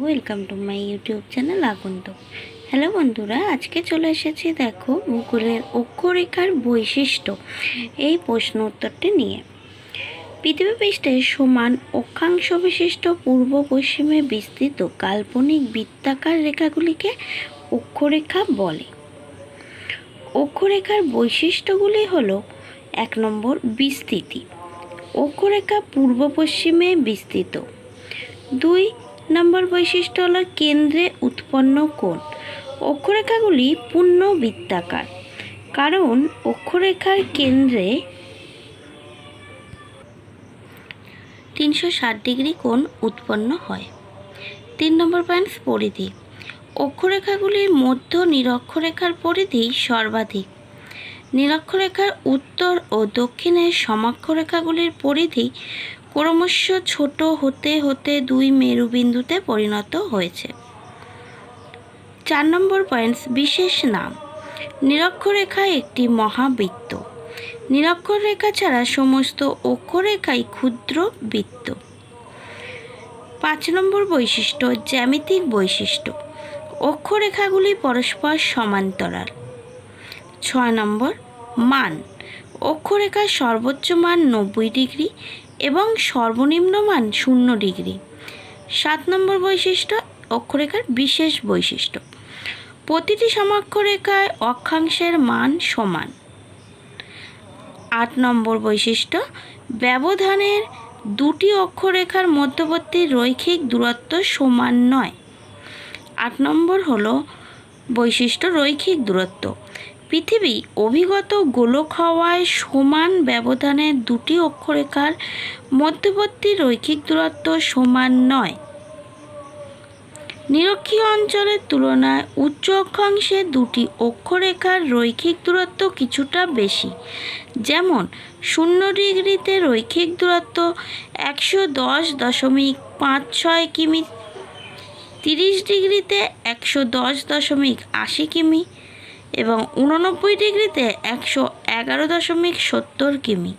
Welcome to my YouTube channel Agantuk hello বন্ধুরা, আজকে চলে এসেছি, দেখো ভূগোলের অক্ষরেখার বৈশিষ্ট্য। এই প্রশ্ন উত্তরটি নিয়ে। পৃথিবী পৃষ্ঠে সমান অক্ষাংশ বিশিষ্ট পূর্ব পশ্চিমে বিস্তৃত কাল্পনিক বৃত্তাকার রেখাগুলিকে অক্ষরেখা বলে। অক্ষরেখার বৈশিষ্ট্যগুলি হল, এক নম্বর, বিস্তৃতি। অক্ষরেখা পূর্ব পশ্চিমে বিস্তৃত। দুই নম্বর বৈশিষ্ট্য হলো কেন্দ্রে উৎপন্ন কোণ। অক্ষরেখাগুলি পূর্ণ বৃত্তাকার কারণ অক্ষরেখার কেন্দ্রে তিনশো ষাট ডিগ্রি কোণ উৎপন্ন হয়। তিন নম্বর পয়েন্টস, পরিধি। অক্ষরেখাগুলির মধ্য নিরক্ষরেখার পরিধি সর্বাধিক। নিরক্ষরেখার উত্তর ও দক্ষিণের সমাক্ষরেখাগুলির পরিধি ক্রমশ ছোট হতে হতে দুই মেরুবিন্দুতে পরিণত হয়েছে। চার নম্বর পয়েন্টস বিশেষ নাম। নিরক্ষরেখা একটি মহাবৃত্ত। নিরক্ষরেখা ছাড়া সমস্ত অক্ষরেখাই ক্ষুদ্র বৃত্ত। পাঁচ নম্বর বৈশিষ্ট্য, জ্যামিতিক বৈশিষ্ট্য। অক্ষরেখাগুলি পরস্পর সমান্তরাল। ছয় নম্বর, মান। অক্ষরেখার সর্বোচ্চ মান নব্বই ডিগ্রি এবং সর্বনিম্ন মান শূন্য ডিগ্রি। সাত নম্বর বৈশিষ্ট্য, অক্ষরেখার বিশেষ বৈশিষ্ট্য। প্রতিটি সমাক্ষরেখায় অক্ষাংশের মান সমান। আট নম্বর বৈশিষ্ট্য, ব্যবধানের দুটি অক্ষরেখার মধ্যবর্তী রৈখিক দূরত্ব সমান নয়। আট নম্বর হলো বৈশিষ্ট্য রৈখিক দূরত্ব। পৃথিবী অভিগত গোলক হওয়ায় সমান ব্যবধানে দুটি অক্ষরেখার মধ্যবর্তী রৈখিক দূরত্ব সমান নয়। নিরক্ষীয় অঞ্চলের তুলনায় উচ্চ অক্ষাংশে দুটি অক্ষরেখার রৈখিক দূরত্ব কিছুটা বেশি। যেমন, শূন্য ডিগ্রিতে রৈখিক দূরত্ব একশো দশ দশমিক পাঁচ ছয় কিমি, তিরিশ ডিগ্রিতে একশো দশ দশমিক আশি কিমি এবং উননব্বই ডিগ্রিতে একশো এগারো দশমিক সত্তর কিমি।